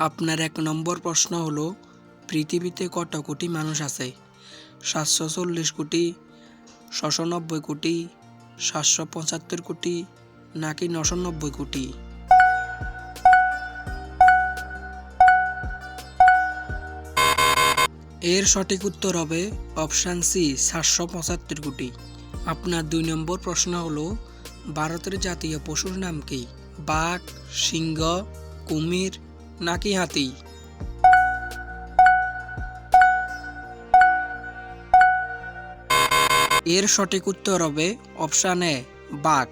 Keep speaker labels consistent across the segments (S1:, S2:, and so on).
S1: আপনার এক নম্বর প্রশ্ন হলো, পৃথিবীতে কত কোটি মানুষ আছে? সাতশো চল্লিশ কোটি, ছশো নব্বই কোটি, সাতশো পঁচাত্তর কোটি, নাকি নশো নব্বই কোটি? এর সঠিক উত্তর হবে অপশান সি, সাতশো পঁচাত্তর কোটি। আপনার দুই নম্বর প্রশ্ন হলো, ভারতের জাতীয় পশুর নাম কি? বাঘ, সিংহ, কুমির নাকি হাতি? এর সঠিক উত্তর হবে অপশান এ, বাঘ।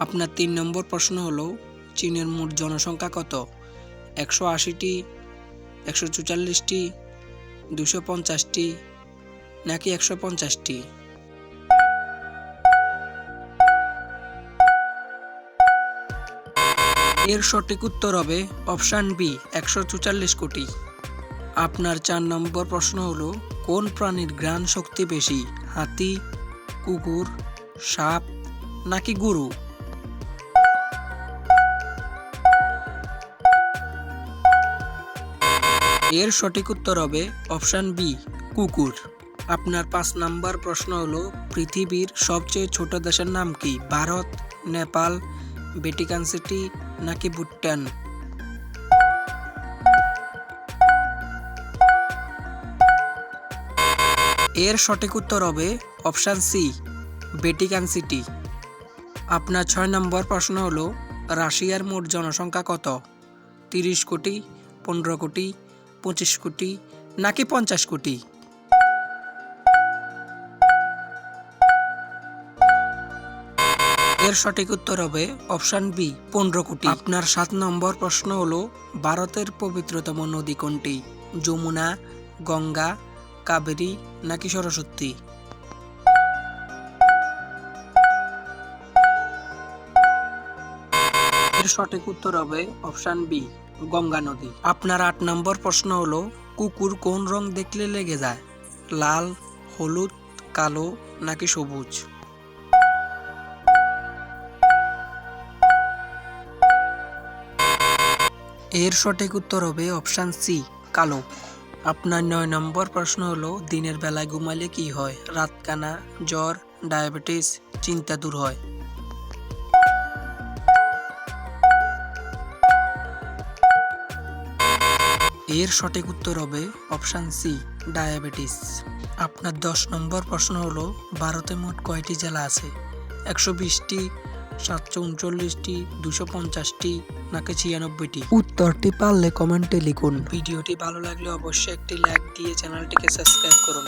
S1: আপনার তিন নম্বর প্রশ্ন হলো, চীনের মোট জনসংখ্যা কত? একশো আশিটি, একশো চুয়াল্লিশটি, দুশো পঞ্চাশটি, নাকি একশো পঞ্চাশটি? এর সঠিক উত্তর হবে অপশান বি, একশো চুয়াল্লিশ কোটি। আপনার চার নম্বর প্রশ্ন হলো, কোন প্রাণীর ঘ্রাণ শক্তি বেশি, হাতি, কুকুর, সাপ, নাকি গরু? এর সঠিক উত্তর হবে অপশান বি, কুকুর। আপনার পাঁচ নাম্বার প্রশ্ন হলো, পৃথিবীর সবচেয়ে ছোট দেশের নাম কি, ভারত, নেপাল ভ্যাটিকান সিটি নাকি ভুটান এর সঠিক উত্তর হবে অপশান সি ভ্যাটিকান সিটি আপনার ছয় নম্বর প্রশ্ন হলো, রাশিয়ার মোট জনসংখ্যা কত? তিরিশ কোটি, পনেরো কোটি, পঁচিশ কোটি, নাকি পঞ্চাশ কোটি? এর সঠিক উত্তর হবে অপশান বি, পনেরো কোটি। আপনার সাত নম্বর প্রশ্ন হলো, ভারতের পবিত্রতম নদী কোনটি? যমুনা, গঙ্গা, কাবেরী নাকি সরস্বতী? এর সঠিক উত্তর হবে অপশান বি, গঙ্গা নদী। আপনার আট নম্বর প্রশ্ন হলো, কুকুর কোন রং দেখলে লেগে যায়? লাল, হলুদ, কালো নাকি সবুজ? এর সঠিক উত্তর হবে অপশান সি, কালো। আপনার নয় নম্বর প্রশ্ন হলো, দিনের বেলায় ঘুমালে কি হয়? রাতকানা জ্বর, ডায়াবেটিস, চিন্তা দূর হয়। এর সঠিক উত্তর হবে অপশান সি, ডায়াবেটিস। আপনার দশ নম্বর প্রশ্ন হলো, ভারতে মোট কয়টি জেলা আছে? একশো বিশটি, সাতশো উনচল্লিশটি, দুশো পঞ্চাশটি নাকি ছিয়ানব্বইটি। উত্তরটি পারলে কমেন্টে লিখুন। ভিডিওটি ভালো লাগলে অবশ্যই একটি লাইক দিয়ে চ্যানেলটিকে সাবস্ক্রাইব করুন।